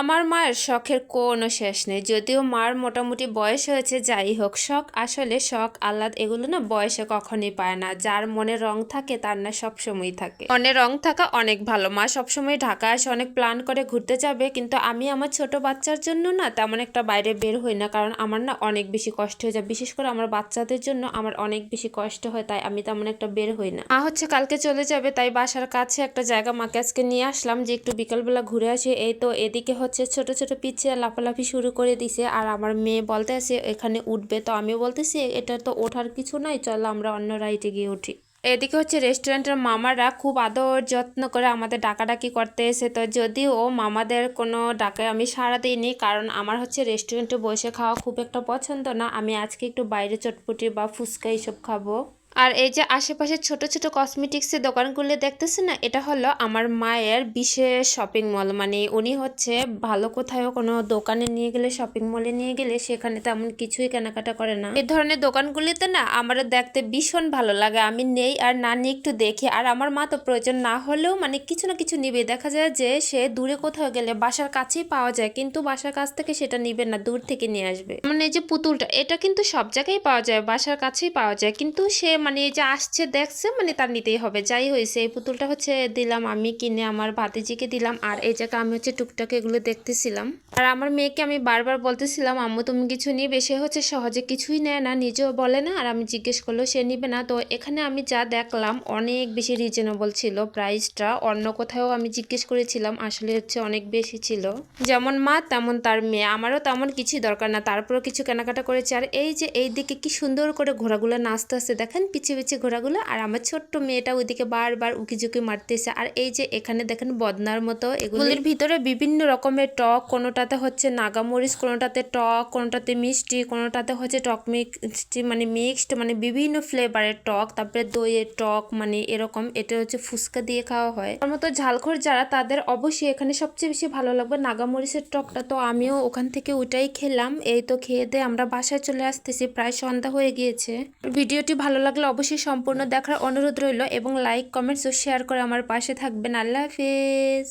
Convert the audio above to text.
আমার মায়ের শখের কোনো শেষ নেই। যদিও মার মোটামুটি বয়স হয়েছে, যাই হোক, শখ আসলে শখ, আহ্লাদ এগুলো না বয়সে কখনই পায় না। যার মনে রং থাকে, তার না সবসময় থাকে। মনে রং থাকা অনেক ভালো। মা সবসময় ঢাকা আসে অনেক প্ল্যান করে ঘুরতে যাবে, কিন্তু আমি আমার ছোট বাচ্চার জন্য না তেমন একটা বাইরে বের হই না, কারণ আমার না অনেক বেশি কষ্ট হয়ে যায়। বিশেষ করে আমার বাচ্চাদের জন্য আমার অনেক বেশি কষ্ট হয়, তাই আমি তেমন একটা বের হই না। মা হচ্ছে কালকে চলে যাবে, তাই বাসার কাছে একটা জায়গা মাকে আজকে নিয়ে আসলাম, যে একটু বিকালবেলা ঘুরে আসি। এই তো এদিকে হচ্ছে ছোট ছোট পিচ্ছে লাফালাফি শুরু করে দিছে। আর আমার মেয়ে বলতে আছে, এখানে উঠবে। তো আমি বলতেছি, এটা তো ওঠার কিছু নাই, চলো আমরা অন্য রাইটে গিয়ে উঠি। এদিকে হচ্ছে রেস্টুরেন্টের মামারা খুব আদর যত্ন করে আমাদের ডাকাডাকি করতে এসে, তো যদিও মামাদের কোনো ডাকে আমি সাড়া দিইনি, কারণ আমার হচ্ছে রেস্টুরেন্টে বসে খাওয়া খুব একটা পছন্দ না। আমি আজকে একটু বাইরে চটপটি বা ফুচকা এইসব খাব। আর এই যে আশেপাশে ছোট ছোট কসমেটিক্সের দোকানগুলো দেখতেছে না? এটা হলো আমার মায়ের বিশেষ শপিং মল মানে উনি হচ্ছে ভালো কোথাও কোনো দোকানে নিয়ে গেলে শপিং মলে নিয়ে গেলে সেখানে তেমন কিছুই কেনাকাটা করে না। এই ধরনের দোকানগুলিতে না আমার দেখতে ভীষণ ভালো লাগে। আমি নেই আর না নিয়ে একটু দেখি। আর আমার মা তো প্রয়োজন না হলেও মানে কিছু না কিছু নিবে। দেখা যায় যে সে দূরে কোথাও গেলে বাসার কাছেই পাওয়া যায়, কিন্তু বাসার কাছ থেকে সেটা নিবে না, দূর থেকে নিয়ে আসবে। মানে এই যে পুতুলটা, এটা কিন্তু সব জায়গায় পাওয়া যায়, বাসার কাছেই পাওয়া যায়। কিন্তু সে মানে এই যে আসছে, দেখছে মানে তার নিতেই হবে। যাই হয়েছে এই পুতুলটা হচ্ছে দিলাম আমি কিনে, আমার ভাতিজিকে দিলাম। আর এই জায়গায় আমি হচ্ছে টুকটাক এগুলো দেখতেছিলাম। আর আমার মেয়েকে আমি বারবার বলতেছিলাম, আম্মু, তুমি কিছু নিবে? সে হচ্ছে সহজে কিছুই নেয় না, নিজেও বলে না। আর আমি জিজ্ঞেস করলেও সে নিবে না? তো এখানে আমি যা দেখলাম, অনেক বেশি রিজনেবল ছিল প্রাইসটা অন্য কোথাও আমি জিজ্ঞেস করেছিলাম, আসলে হচ্ছে অনেক বেশি ছিল। যেমন মা, তেমন তার মেয়ে। আমারও তেমন কিছুই দরকার না। তারপরেও কিছু কেনাকাটা করেছে। আর এই যে এই দিকে কি সুন্দর করে ঘোড়াগুলো নাচতে আসছে, দেখেন? পিছিয়ে পিছিয়ে ঘোড়াগুলো আর আমার ছোট্ট মেয়েটা ওইদিকে বারবার উকি ঝুঁকি মারতেছে। আর এই যে এখানে দেখেন বদনার মতো এগুলির ভিতরে বিভিন্ন রকমের টক, কোনোটাতে হচ্ছে নাগামরিচ, কোনোটাতে টক, কোনোটাতে মিষ্টি, কোনোটাতে হচ্ছে টক মিষ্টি মানে মিক্সড মানে বিভিন্ন ফ্লেভারের টক, তারপরে দইয়ের টক মানে এরকম। এটা হচ্ছে ফুচকা দিয়ে খাওয়া হয়। তার মতো ঝালখোর যারা, তাদের অবশ্যই এখানে সবচেয়ে বেশি ভালো লাগবে। নাগামরিচের টকটা তো আমিও ওখান থেকে ওটাই খেলাম। এই তো খেয়ে দিয়ে আমরা বাসায় চলে আসতেছি। প্রায় সন্ধ্যা হয়ে গিয়েছে। ভিডিওটি ভালো লাগলে অবশ্যই সম্পূর্ণ দেখার অনুরোধ রইল এবং লাইক কমেন্টস ও শেয়ার করে আমার পাশে থাকবেন। আল্লাহ হাফেজ।